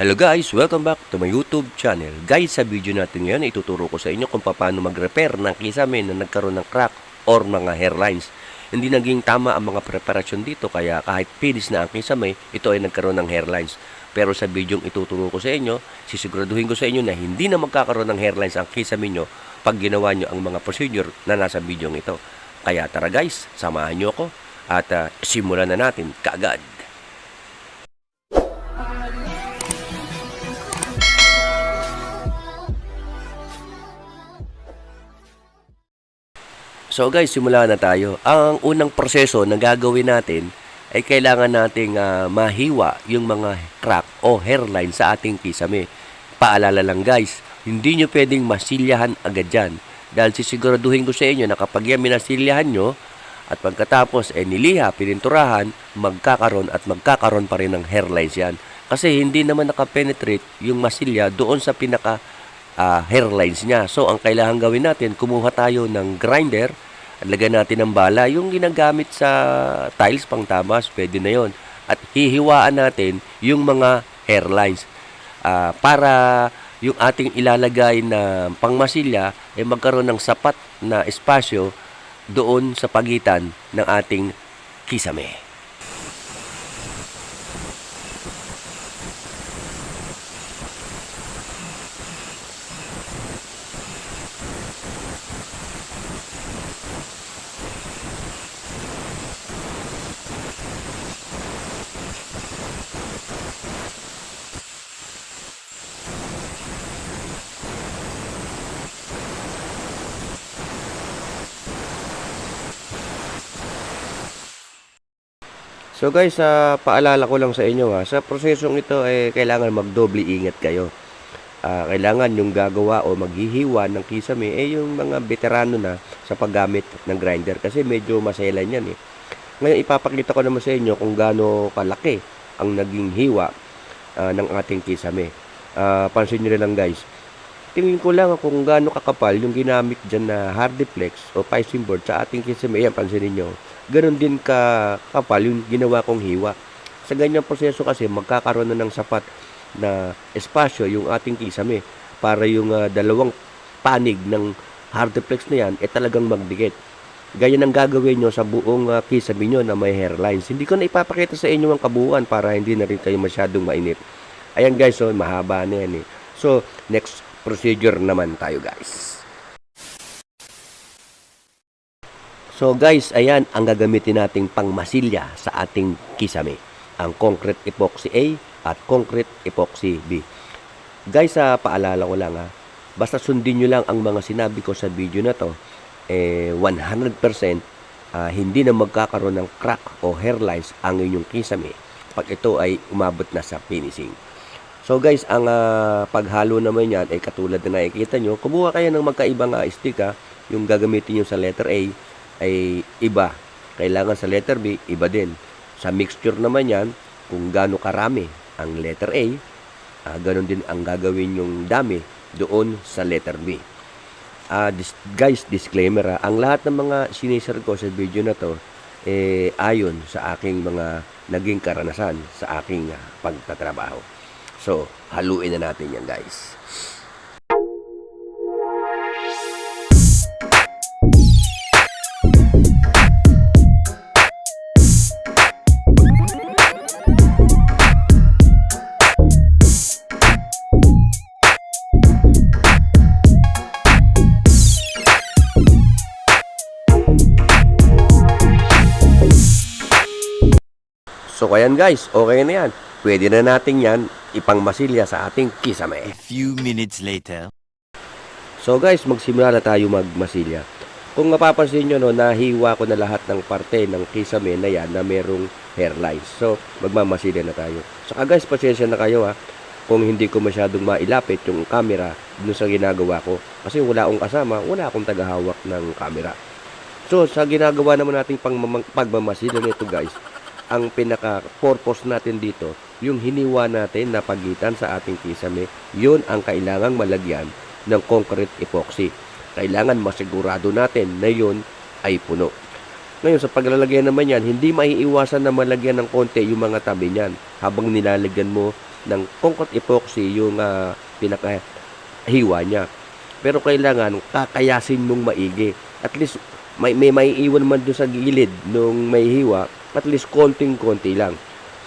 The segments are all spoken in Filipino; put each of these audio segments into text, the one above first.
Hello guys, welcome back to my YouTube channel. Guys, sa video natin ngayon, ituturo ko sa inyo kung paano mag-repair ng kisame na nagkaroon ng crack or mga hairlines. Hindi naging tama ang mga preparasyon dito kaya kahit finish na ang kisame, ito ay nagkaroon ng hairlines. Pero sa video ituturo ko sa inyo, sisiguraduhin ko sa inyo na hindi na magkakaroon ng hairlines ang kisame nyo pag ginawa nyo ang mga procedure na nasa video ito. Kaya tara guys, samahan nyo ako at ah, simulan na natin kaagad. So guys, simulan na tayo. Ang unang proseso na gagawin natin ay kailangan nating ah, mahiwa yung mga crack o hairline sa ating kisame. Paalala lang guys, hindi nyo pwedeng masilyahan agad yan. Dahil sisiguraduhin ko sa inyo na kapag yan minasilyahan nyo at pagkatapos eh niliha, pininturahan, magkakaroon at magkakaroon pa rin ng hairlines yan. Kasi hindi naman nakapenetrate yung masilya doon sa pinaka ah, hairlines niya. So, ang kailangan gawin natin, kumuha tayo ng grinder lagyan natin ng bala. Yung ginagamit sa tiles pang tamas, pwede na yon At hihiwaan natin yung mga hairlines Ah, para yung ating ilalagay na pangmasilya ay magkaroon ng sapat na espasyo doon sa pagitan ng ating kisame. So guys, sa paalala ko lang sa inyo ha, sa prosesong ito ay kailangan magdoble ingat kayo. Ah, kailangan yung gagawa o maghihiwa ng kisame eh yung mga veterano na sa paggamit ng grinder kasi medyo maselan yan eh. Ngayon ipapakita ko naman sa inyo kung gaano kalaki ang naging hiwa ah, ng ating kisame. Ah, pansin nyo lang guys. Tingin ko lang kung gaano kakapal yung ginamit dyan na hardiplex o piping board sa ating kisame. Ayan, pansinin nyo ganun din ka kapal yung ginawa kong hiwa. Sa ganyang proseso kasi magkakaroon na ng sapat na espasyo yung ating kisame para yung ah, dalawang panig ng hardiplex na yan eh talagang magdikit. Ganyan ang gagawin nyo sa buong uh, kisame nyo na may hairlines. Hindi ko na ipapakita sa inyo ang kabuuan para hindi na rin kayo masyadong mainip. Ayan guys, so mahaba na yan eh. So, next procedure naman tayo guys. So guys, ayan ang gagamitin nating pangmasilya sa ating kisame. Ang concrete epoxy A at concrete epoxy B. Guys, sa paalala ko lang ha, basta sundin nyo lang ang mga sinabi ko sa video na to, eh, 100% ah, hindi na magkakaroon ng crack o hairlines ang inyong kisame pag ito ay umabot na sa finishing. So guys, ang ah, paghalo naman yan ay katulad na nakikita nyo, kumuha kayo ng magkaibang uh, stick ha, yung gagamitin nyo sa letter A ay iba. Kailangan sa letter B, iba din. Sa mixture naman yan, kung gaano karami ang letter A, ah, ganun din ang gagawin yung dami doon sa letter B. Ah, dis- guys, disclaimer ah, ang lahat ng mga sinishare ko sa video na to, eh, ayon sa aking mga naging karanasan sa aking ah, pagtatrabaho. So, haluin na natin yan guys. So, ayan guys, okay na yan. Pwede na natin yan ipangmasilya sa ating kisame. A few minutes later. So guys, magsimula na tayo magmasilya. Kung mapapansin nyo, no, nahiwa ko na lahat ng parte ng kisame na yan na merong hairlines. So, magmamasilya na tayo. Saka guys, pasensya na kayo ha. Kung hindi ko masyadong mailapit yung camera dun sa ginagawa ko. Kasi wala akong kasama, wala akong tagahawak ng camera. So, sa ginagawa naman nating pagmamasilya nito guys, ang pinaka-purpose natin dito, yung hiniwa natin na pagitan sa ating kisame, yun ang kailangang malagyan ng concrete epoxy. Kailangan masigurado natin na yun ay puno. Ngayon, sa paglalagyan naman yan, hindi maiiwasan na malagyan ng konti yung mga tabi niyan. Habang nilalagyan mo ng concrete epoxy yung ah, pinaka hiwa niya. Pero kailangan kakayasin mong maigi. At least may may maiiwan man doon sa gilid nung may hiwa, at least konting-konti lang.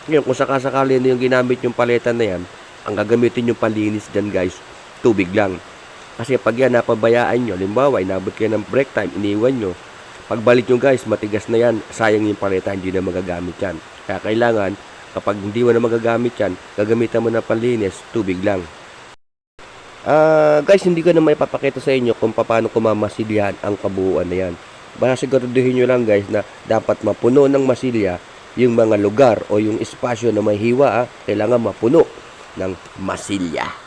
Ngayon, kung sakasakali na yung ginamit yung paleta na yan, ang gagamitin yung palinis dyan guys, tubig lang. Kasi pag yan napabayaan nyo, limbawa, inabot kayo ng break time, iniwan nyo, pagbalik nyo guys, matigas na yan, sayang yung paleta, hindi na magagamit yan. Kaya kailangan, kapag hindi mo na magagamit yan, gagamitan mo na panlinis, tubig lang. Ah, guys, hindi ko na may papakita sa inyo kung paano ko mamasilyahan ang kabuuan na yan. Basta siguraduhin nyo lang guys na dapat mapuno ng masilya yung mga lugar o yung espasyo na may hiwa, ah, kailangan mapuno ng masilya.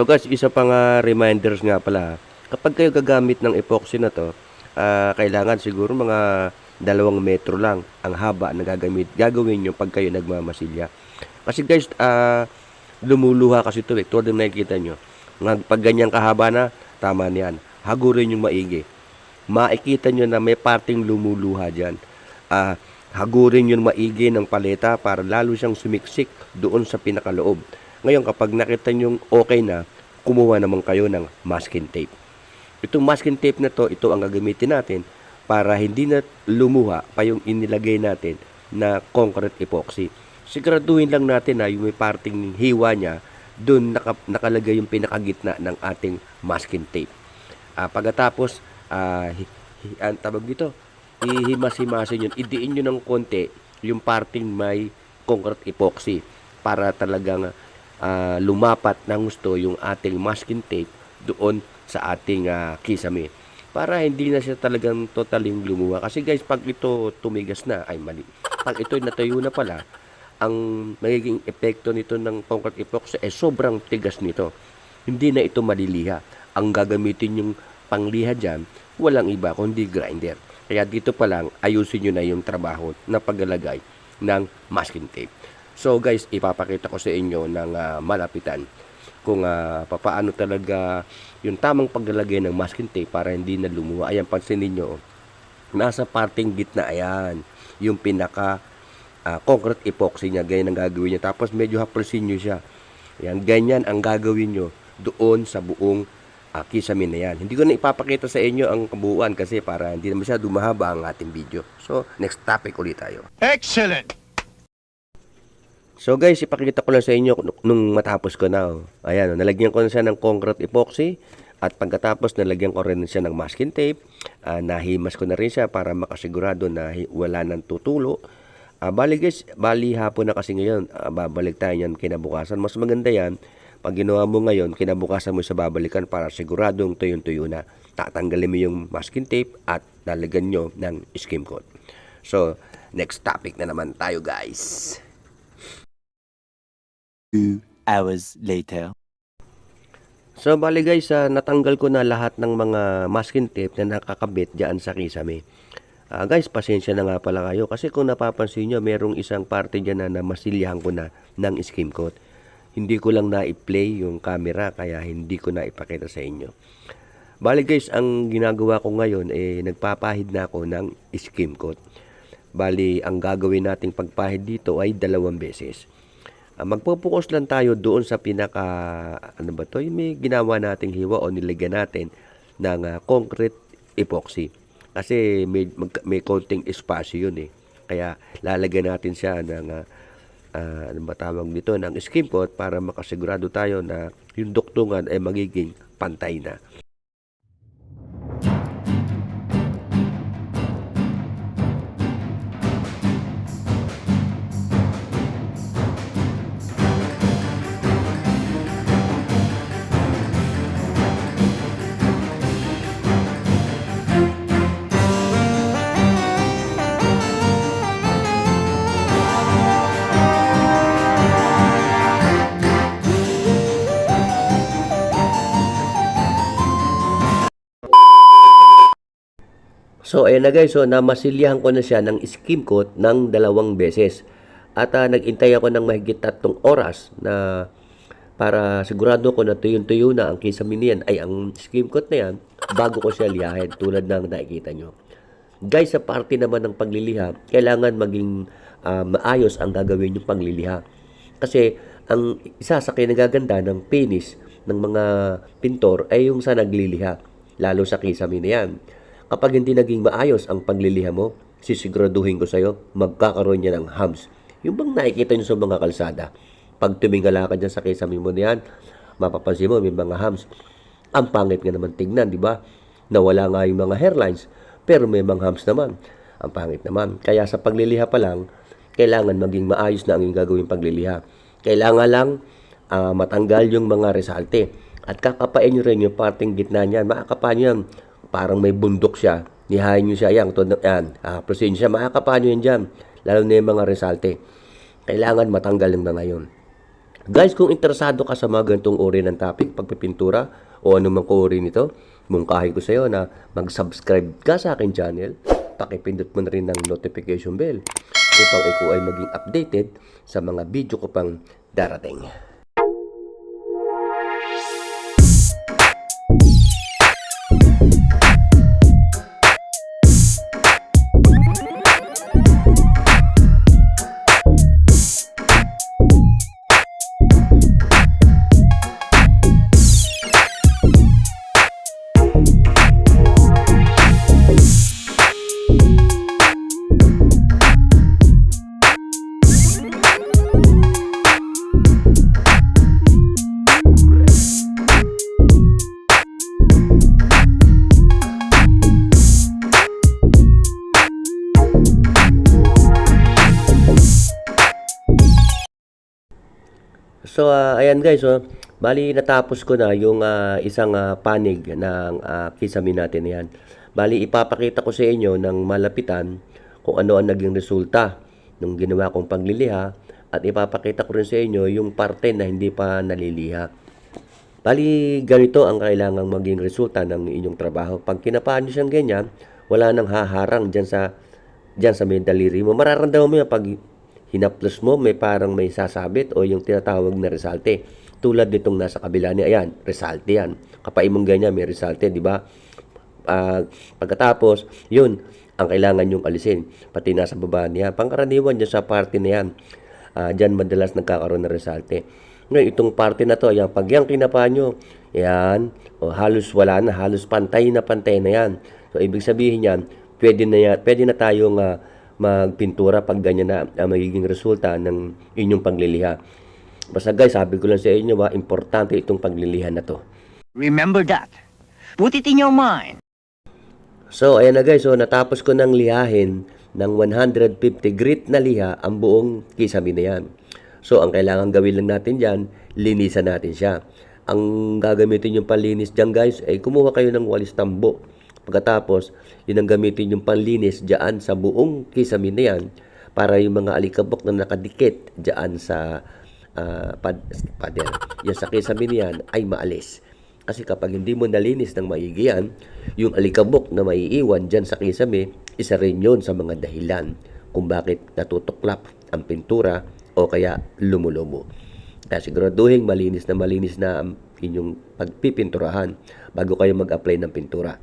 So guys, isa pang ah, reminders nga pala. Kapag kayo gagamit ng epoxy na to, ah, kailangan siguro mga dalawang metro lang ang haba na gagamit, gagawin nyo pag kayo nagmamasilya. Kasi guys, ah, lumuluha kasi ito eh. Tulad ng nakikita nyo. Pag ganyang kahaba na, tama niyan. Hagurin yung maigi. Makikita nyo na may parting lumuluha dyan. Ah, hagurin yung maigi ng paleta para lalo siyang sumiksik doon sa pinakaloob. Ngayon, kapag nakita nyo okay na, kumuha naman kayo ng masking tape. Itong masking tape na to, ito ang gagamitin natin para hindi na lumuha pa yung inilagay natin na concrete epoxy. Siguraduhin lang natin na yung may parting hiwa niya, doon naka, nakalagay yung pinakagitna ng ating masking tape. Ah, pagkatapos, hi- ang tawag dito, ihimas-himasin yun, idiin nyo ng konti yung parting may concrete epoxy para talagang ah, lumapat ng gusto yung ating masking tape doon sa ating ah, kisame. Para hindi na siya talagang totaling lumuha. Kasi guys, pag ito tumigas na, ay mali. Pag ito natuyo na pala, ang magiging epekto nito ng concrete epoxy ay sobrang tigas nito. Hindi na ito maliliha. Ang gagamitin yung pangliha dyan, walang iba kundi grinder. Kaya dito pa lang, ayusin nyo na yung trabaho na paglalagay ng masking tape. So guys, ipapakita ko sa inyo ng ah, malapitan kung uh, papaano talaga yung tamang paglalagay ng masking tape para hindi na lumuha. Ayan, pansin ninyo, nasa parting gitna, ayan, yung pinaka ah, concrete epoxy niya, ganyan ang gagawin niya. Tapos medyo haplasin nyo siya. Ayan, ganyan ang gagawin nyo doon sa buong uh, kisame na yan. Hindi ko na ipapakita sa inyo ang kabuuan kasi para hindi na masyado mahaba ang ating video. So, next topic ulit tayo. Excellent. So guys, ipakita ko lang sa inyo nung- matapos ko na. oh. Ayan, oh, nalagyan ko na siya ng concrete epoxy at pagkatapos nalagyan ko rin siya ng masking tape. Ah, nahimas ko na rin siya para makasigurado na wala nang tutulo. Ah, bali guys, bali hapon na kasi ngayon, ah, babalik tayo yan kinabukasan. Mas maganda yan, pag ginawa mo ngayon, kinabukasan mo sa babalikan para siguradong tuyong-tuyo na. Tatanggalin mo yung masking tape at lalagyan nyo ng skim coat. So, next topic na naman tayo guys. Two hours later. So, bali guys, ah, natanggal ko na lahat ng mga masking tape na nakakabit dyan sa kisame. Ah, guys, pasensya na nga pala kayo kasi kung napapansin nyo, merong isang parte dyan na namasilyahan ko na ng skim coat. Hindi ko lang na-play yung camera kaya hindi ko na ipakita sa inyo. Bali guys, ang ginagawa ko ngayon, eh, nagpapahid na ako ng skim coat. Bali, ang gagawin nating pagpahid dito ay dalawang beses. Ah, magpo-focus lang tayo doon sa pinaka ano ba to yung may ginawa nating hiwa o nilagyan natin ng ah, concrete epoxy. Kasi may mag- may konting espasyo yun eh. Kaya lalagyan natin siya ng ah, ah, ano ba tawag dito ng skim coat para makasigurado tayo na yung duktungan ay magiging pantay na So, ayan na guys. So, namasilyahan ko na siya ng skim coat ng dalawang beses. At ah, nag-intay ako ng mahigit tatlong oras na para sigurado ko na tuyong-tuyo na ang kisame niyan ay ang skim coat na yan bago ko siya lihahin tulad ng nakikita nyo. Guys, sa parte naman ng pagliliha, kailangan maging ah, maayos ang gagawin yung pagliliha. Kasi ang isa sa kinagaganda ng penis ng mga pintor ay yung sa nagliliha, lalo sa kisame na yan. Kapag hindi naging maayos ang pagliliha mo, sisiguraduhin ko sa'yo, magkakaroon yan ng hams. Yung bang nakikita nyo sa mga kalsada, pag tumingala ka dyan sa kisame mo na yan, mapapansin mo may mga hams. Ang pangit nga naman tignan, di ba? Nawala nga yung mga hairlines, pero may mga hams naman. Ang pangit naman. Kaya sa pagliliha pa lang, kailangan maging maayos na ang iyong gagawing pagliliha. Kailangan lang ah, matanggal yung mga resalte. At kakapain nyo rin yung parting gitna niyan. Makakapain nyo yan. Parang may bundok siya. Nihayin nyo siya. Yan, tulad ng- yan. Ah, proceed siya. Makakapain nyo yan dyan. Lalo na yung mga resalte. Kailangan matanggal yung mga yun. Guys, kung interesado ka sa mga ganitong uri ng topic, pagpipintura o anumang uri nito, mungkahin ko sa iyo na mag-subscribe ka sa akin channel, pakipindot mo na rin ng notification bell upang ikaw ay maging updated sa mga video ko pang darating. So, ah, ayan guys, oh, bali natapos ko na yung ah, isang ah, panig ng uh, kisame natin na yan. Bali, ipapakita ko sa inyo ng malapitan kung ano ang naging resulta ng ginawa kong pagliliha at ipapakita ko rin sa inyo yung parte na hindi pa naliliha. Bali, ganito ang kailangang maging resulta ng inyong trabaho. Pag kinapaan nyo siyang ganyan, wala nang haharang dyan sa, dyan sa may daliri mo. Mararamdaman mo yan pag hinaplos mo, may parang may sasabit o yung tinatawag na resalte. Tulad nitong nasa kabila niya, ayan, resalte yan. Kapag imong ganyan, may resalte, di ba? Ah, pagkatapos, yun, ang kailangan yung alisin. Pati nasa baba niya. Pangkaraniwan dyan sa parte na yan. Ah, dyan madalas nagkakaroon ng resalte. Ngayon, itong parte na to, ayan, pag yan kinapa nyo, yan, o halos wala na, halos pantay na pantay na yan. So, ibig sabihin yan, pwede na, pwede na tayong ah, magpintura pag ganyan na ang magiging resulta ng inyong pagliliha. Basta guys, sabi ko lang sa inyo, ba, importante itong pagliliha na to. Remember that. Put it in your mind. So, ayan na guys. So, natapos ko ng lihahin ng 150 grit na liha ang buong kisame na yan. So, ang kailangan gawin lang natin dyan, linisan natin siya. Ang gagamitin yung panlinis dyan guys, ay kumuha kayo ng walis tambo. Pagkatapos, yun ang gamitin yung panlinis dyan sa buong kisame na yan para yung mga alikabok na nakadikit dyan sa ah, pad, pader, yan sa kisame na yan ay maalis. Kasi kapag hindi mo nalinis ng maigi yan, yung alikabok na maiiwan dyan sa kisame, isa rin yun sa mga dahilan kung bakit natutuklap ang pintura o kaya lumulumo. Kaya siguraduhin malinis na malinis na ang inyong pagpipinturahan bago kayo mag-apply ng pintura.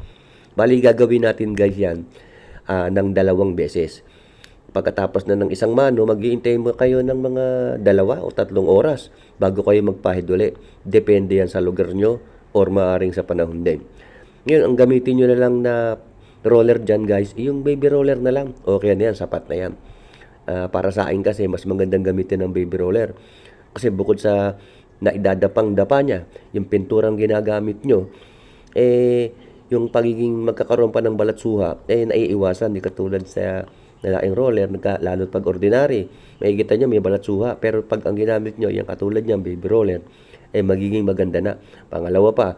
Bali, gagawin natin guys yan ah, ng dalawang beses. Pagkatapos na ng isang mano, maghihintay mo kayo ng mga dalawa o tatlong oras bago kayo magpahid uli. Depende yan sa lugar nyo or maaring sa panahon din. Ngayon, ang gamitin nyo na lang na roller dyan guys, yung baby roller na lang. Okay na yan, sapat na yan. Ah, para sa akin kasi, mas magandang gamitin ng baby roller. Kasi bukod sa naidadapang dapa niya, yung pinturang ginagamit nyo, eh, yung pagiging magkakaroon pa ng balatsuha, eh, naiiwasan. Di katulad sa nalaking roller, nagka, lalo pag ordinary, makikita nyo may balatsuha. Pero pag ang ginamit nyo, yung katulad niyan, baby roller, eh, magiging maganda na. Pangalawa pa,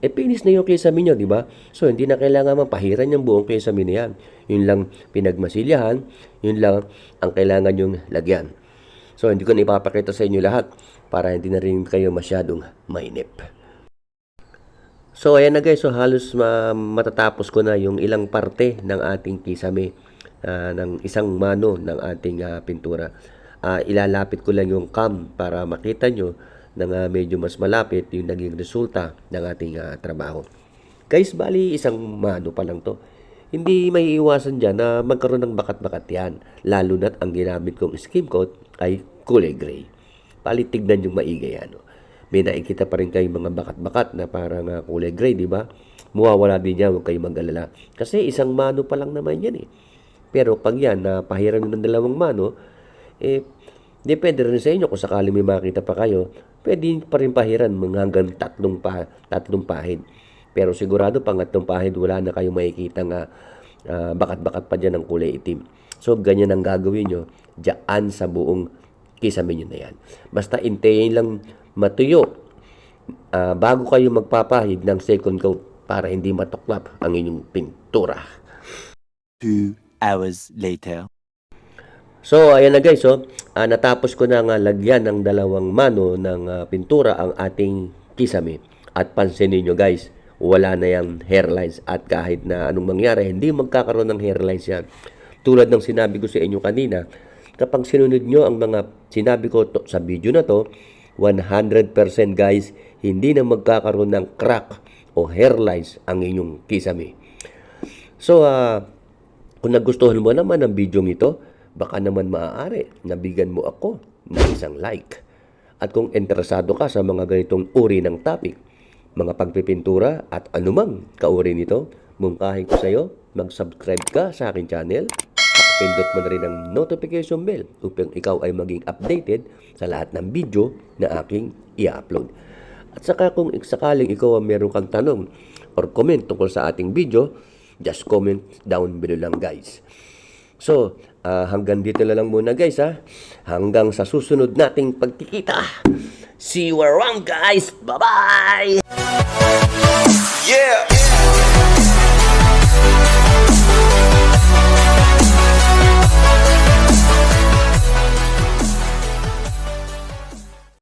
eh, finish na yung kisame nyo, di ba? So, hindi na kailangan mapahiran yung buong kisame na yan. Yun lang pinagmasilyahan, yun lang ang kailangan yung lagyan. So, hindi ko na ipapakita sa inyo lahat para hindi na rin kayo masyadong mainip. So ayan na guys, so halos ma- matatapos ko na yung ilang parte ng ating kisame ah, ng isang mano ng ating ah, pintura. Ah, ilalapit ko lang yung cam para makita nyo na nga medyo mas malapit yung naging resulta ng ating ah, trabaho. Guys, bali isang mano pa lang to. Hindi may iwasan dyan na magkaroon ng bakat-bakat yan. Lalo na't ang ginamit kong skim coat ay kulay gray. Bali, tignan yung maigi yan. May nakikita pa rin kayong mga bakat-bakat na parang ah, kulay gray, di ba? Mawawala din yan, huwag kayong mag-alala. Kasi isang mano pa lang naman yan eh. Pero pag yan, na pahiram nyo ng dalawang mano, eh, depende rin sa inyo kung sakali may makita pa kayo, pwede pa rin pahiran mga hanggang tatlong, pa, tatlong pahid. Pero sigurado pangatlong pahid, wala na kayong makikita nga ah, bakat-bakat pa dyan ng kulay itim. So, ganyan ang gagawin nyo dyan sa buong kisame nyo na yan. Basta intayin lang matuyo ah, bago kayo magpapahid ng second coat para hindi matuklap ang inyong pintura. Two hours later. So, ayan na guys, oh. Ah, natapos ko na nga lagyan ng dalawang mano ng ah, pintura ang ating kisame. At pansinin nyo guys, wala na yung hairlines at kahit na anong mangyari, hindi magkakaroon ng hairlines yan. Tulad ng sinabi ko sa inyo kanina, kapag sinunod nyo ang mga sinabi ko to, sa video na to, 100% guys, hindi na magkakaroon ng crack o hairlines ang inyong kisame. So, ah, kung nagustuhan mo naman ang video ito, baka naman maaari nabigyan mo ako ng isang like. At kung interesado ka sa mga ganitong uri ng topic, mga pagpipintura at anumang kauri nito, mungkahin ko sa iyo, mag-subscribe ka sa aking channel, pindot mo na rin ang notification bell upang ikaw ay maging updated sa lahat ng video na aking i-upload. At saka kung sakaling ikaw ang meron kang tanong or comment tungkol sa ating video, just comment down below lang guys. So, ah, hanggang dito na lang muna guys ha. Hanggang sa susunod nating pagkikita. See you around guys. Bye-bye! Yeah.